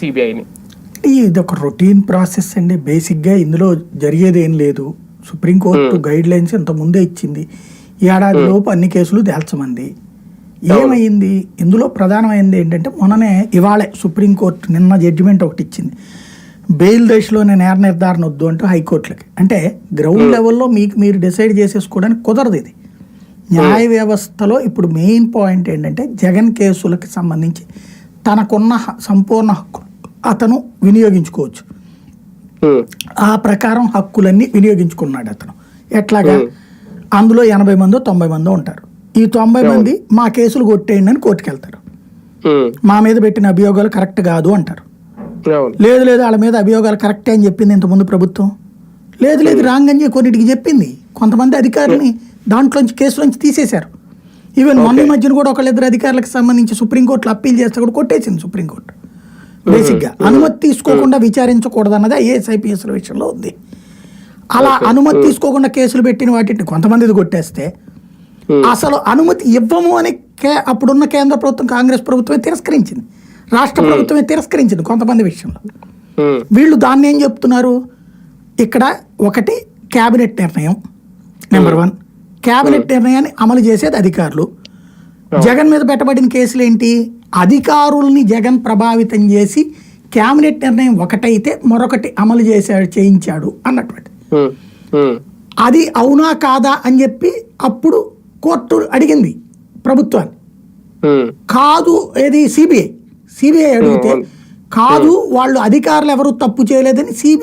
సిబిఐని ఇది ఒక రొటీన్ ప్రాసెస్ అండి. బేసిక్గా ఇందులో జరిగేది ఏం లేదు సుప్రీంకోర్టు గైడ్ లైన్స్ ఇంత ముందే ఇచ్చింది. ఏడాది లోపు అన్ని కేసులు తేల్చమంది. ఏమైంది? ఇందులో ప్రధానమైనది ఏంటంటే మొన్ననే ఇవాళే సుప్రీంకోర్టు నిన్న జడ్జిమెంట్ ఒకటి ఇచ్చింది. బెయిల్ దశలోనే నేర నిర్ధారణ వద్దు అంటూ హైకోర్టులకి. అంటే గ్రౌండ్ లెవెల్లో మీకు మీరు డిసైడ్ చేసేసుకోవడానికి కుదరదు ఇది. న్యాయ వ్యవస్థలో ఇప్పుడు మెయిన్ పాయింట్ ఏంటంటే జగన్ కేసులకి సంబంధించి తనకున్న సంపూర్ణ హక్కు. అతను వినియోగించుకోవచ్చు. ఆ ప్రకారం హక్కులన్నీ వినియోగించుకున్నాడు అతను. ఎట్లాగా? అందులో ఎనభై మందో తొంభై మందో ఉంటారు. ఈ తొంభై మంది మా కేసులు కొట్టేయండి అని కోర్టుకు వెళ్తారు. ఉమ్, మా మీద పెట్టిన అభియోగాలు కరెక్ట్ కాదు అంటారు. లేదు లేదు వాళ్ళ మీద అభియోగాలు కరెక్టే అని చెప్పింది ఇంతకుముందు ప్రభుత్వం. లేదు లేదు రాంగ్ అని కొన్నిటికి చెప్పింది. కొంతమంది అధికారులని దాంట్లోంచి కేసులోంచి తీసేశారు. ఈవెన్ మొన్న మధ్యన కూడా ఒకళ్ళిద్దరు అధికారులకు సంబంధించి సుప్రీంకోర్టులో అప్పీల్ చేస్తే కూడా కొట్టేసింది సుప్రీంకోర్టు. బేసిక్గా అనుమతి తీసుకోకుండా విచారించకూడదు అన్నది ఐఏఎస్ ఐపీఎస్ల విషయంలో ఉంది. అలా అనుమతి తీసుకోకుండా కేసులు పెట్టిన వాటిని కొంతమంది కొట్టేస్తే అసలు అనుమతి ఇవ్వము అని కే అప్పుడున్న కేంద్ర ప్రభుత్వం కాంగ్రెస్ ప్రభుత్వమే తిరస్కరించింది. రాష్ట్ర ప్రభుత్వమే తిరస్కరించింది కొంతమంది విషయంలో. వీళ్ళు దాన్ని ఏం చెప్తున్నారు? ఇక్కడ ఒకటి క్యాబినెట్ నిర్ణయం. Number one. క్యాబినెట్ నిర్ణయాన్ని అమలు చేసేది అధికారులు. జగన్ మీద పెట్టబడిన కేసులు ఏంటి అధికారుల్ని జగన్ ప్రభావితం చేసి క్యాబినెట్ నిర్ణయం ఒకటైతే మరొకటి అమలు చేశాడు చేయించాడు అన్నటువంటి. అది అవునా కాదా అని చెప్పి అప్పుడు కోర్టు అడిగింది ప్రభుత్వాన్ని. కాదు ఏది సిబిఐ. సిబిఐ అడిగితే. కాదు వాళ్ళు అధికారులు ఎవరు తప్పు చేయలేదని సిబిఐ